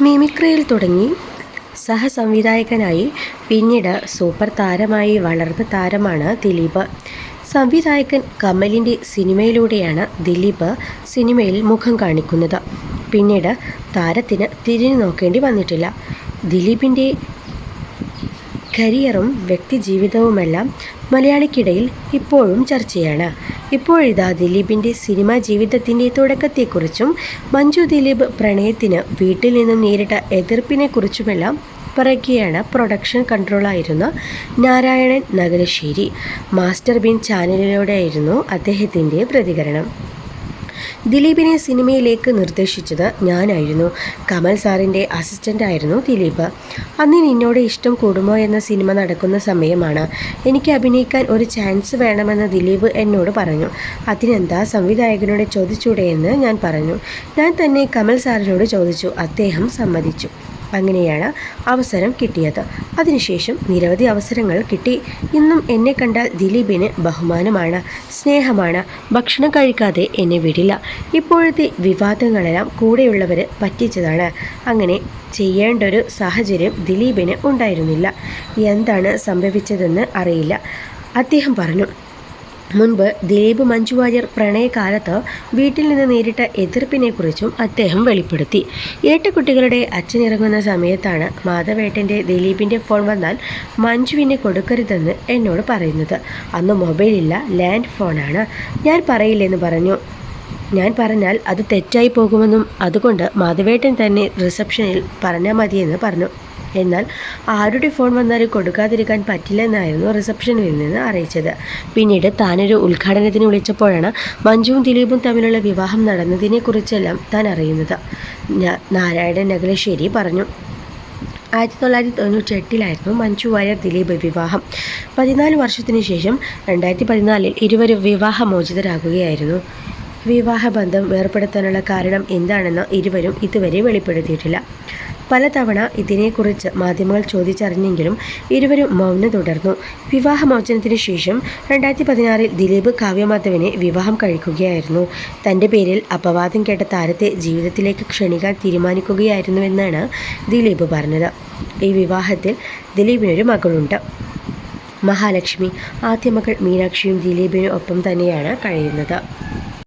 മിമിക്രിയിൽ തുടങ്ങി സഹസംവിധായകനായി പിന്നീട് സൂപ്പർ താരമായി വളർന്ന താരമാണ് ദിലീപ്. സംവിധായകൻ കമലിന്റെ സിനിമയിലൂടെയാണ് ദിലീപ് സിനിമയിൽ മുഖം കാണിക്കുന്നത്. പിന്നീട് താരത്തിന് തിരിഞ്ഞു നോക്കേണ്ടി വന്നിട്ടില്ല. ദിലീപിന്റെ കരിയറും വ്യക്തിജീവിതവുമെല്ലാം മലയാളിക്കിടയിൽ ഇപ്പോഴും ചർച്ചയാണ്. ഇപ്പോഴിതാ ദിലീപിന്റെ സിനിമാ ജീവിതത്തിന്റെ തുടക്കത്തെക്കുറിച്ചും മഞ്ജു ദിലീപ് പ്രണയത്തിന് വീട്ടിൽ നിന്നും നേരിട്ട എതിർപ്പിനെക്കുറിച്ചുമെല്ലാം പറയുകയാണ് പ്രൊഡക്ഷൻ കൺട്രോളായിരുന്ന നാരായണൻ നഗരശ്ശേരി. മാസ്റ്റർ ബീൻ ചാനലിലൂടെയായിരുന്നു അദ്ദേഹത്തിന്റെ പ്രതികരണം. ദിലീപിനെ സിനിമയിലേക്ക് നിർദ്ദേശിച്ചത് ഞാനായിരുന്നു. കമൽ സാറിന്റെ അസിസ്റ്റന്റായിരുന്നു ദിലീപ്. അന്ന് നിന്നോട് ഇഷ്ടം കൂടുമോ എന്ന സിനിമ നടക്കുന്ന സമയമാണ്. എനിക്ക് അഭിനയിക്കാൻ ഒരു ചാൻസ് വേണമെന്ന് ദിലീപ് എന്നോട് പറഞ്ഞു. അതിനെന്താ സംവിധായകനോട് ചോദിച്ചൂടെ എന്ന് ഞാൻ പറഞ്ഞു. ഞാൻ തന്നെ കമൽ സാറിനോട് ചോദിച്ചു. അദ്ദേഹം സമ്മതിച്ചു. അങ്ങനെയാണ് അവസരം കിട്ടിയത്. അതിനുശേഷം നിരവധി അവസരങ്ങൾ കിട്ടി. ഇന്നും എന്നെ കണ്ടാൽ ദിലീപിന് ബഹുമാനമാണ് സ്നേഹമാണ്. ഭക്ഷണം കഴിക്കാതെ എന്നെ വിടില്ല. ഇപ്പോഴത്തെ വിവാദങ്ങളെല്ലാം കൂടെയുള്ളവർ പറ്റിച്ചതാണ്. അങ്ങനെ ചെയ്യേണ്ട ഒരു സാഹചര്യം ദിലീപിന് ഉണ്ടായിരുന്നില്ല. എന്താണ് സംഭവിച്ചതെന്ന് അറിയില്ല. അദ്ദേഹം പറഞ്ഞു മുൻപ് ദിലീപ് മഞ്ജു വാര്യർ പ്രണയകാലത്ത് വീട്ടിൽ നിന്ന് നേരിട്ട എതിർപ്പിനെക്കുറിച്ചും അദ്ദേഹം വെളിപ്പെടുത്തി. കുട്ടികളുടെ അച്ഛനിറങ്ങുന്ന സമയത്താണ് മാധവേട്ടന്റെ ദിലീപിന്റെ ഫോൺ വന്നാൽ മഞ്ജുവിനെ കൊടുക്കരുതെന്ന് എന്നോട് പറയുന്നത്. അന്ന് മൊബൈലില്ല ലാൻഡ് ഫോണാണ്. ഞാൻ പറയില്ലെന്ന് പറഞ്ഞു. ഞാൻ പറഞ്ഞാൽ അത് തെറ്റായി പോകുമെന്നും അതുകൊണ്ട് മാധവേട്ടൻ തന്നെ റിസപ്ഷനിൽ പറഞ്ഞാൽ മതിയെന്ന് പറഞ്ഞു. എന്നാൽ ആരുടെ ഫോൺ വന്നാലും കൊടുക്കാതിരിക്കാൻ പറ്റില്ലെന്നായിരുന്നു റിസപ്ഷനിൽ നിന്ന് അറിയിച്ചത്. പിന്നീട് താനൊരു ഉദ്ഘാടനത്തിന് വിളിച്ചപ്പോഴാണ് മഞ്ജുവും ദിലീപും തമ്മിലുള്ള വിവാഹം നടന്നതിനെക്കുറിച്ചെല്ലാം താൻ അറിയുന്നത്. നാരായണൻ നഗലശ്ശേരി പറഞ്ഞു. ആയിരത്തി തൊള്ളായിരത്തി തൊണ്ണൂറ്റി എട്ടിലായിരുന്നു മഞ്ജു വാര്യർ ദിലീപ് വിവാഹം. പതിനാല് വർഷത്തിനു ശേഷം രണ്ടായിരത്തി പതിനാലിൽ ഇരുവരും വിവാഹമോചിതരാകുകയായിരുന്നു. വിവാഹബന്ധം വേർപ്പെടുത്താനുള്ള കാരണം എന്താണെന്ന് ഇരുവരും ഇതുവരെ വെളിപ്പെടുത്തിയിട്ടില്ല. പലതവണ ഇതിനെക്കുറിച്ച് മാധ്യമങ്ങൾ ചോദിച്ചറിഞ്ഞെങ്കിലും ഇരുവരും മൗനം തുടർന്നു. വിവാഹമോചനത്തിന് ശേഷം രണ്ടായിരത്തി പതിനാറിൽ ദിലീപ് കാവ്യമാധവനെ വിവാഹം കഴിക്കുകയായിരുന്നു. തന്റെ പേരിൽ അപവാദം കേട്ട താരത്തെ ജീവിതത്തിലേക്ക് ക്ഷണിക്കാൻ തീരുമാനിക്കുകയായിരുന്നുവെന്നാണ് ദിലീപ് പറഞ്ഞത്. ഈ വിവാഹത്തിൽ ദിലീപിനൊരു മകളുണ്ട്. മഹാലക്ഷ്മി. ആദ്യ മകൾ മീനാക്ഷിയും ദിലീപിനും ഒപ്പം തന്നെയാണ് കഴിയുന്നത്.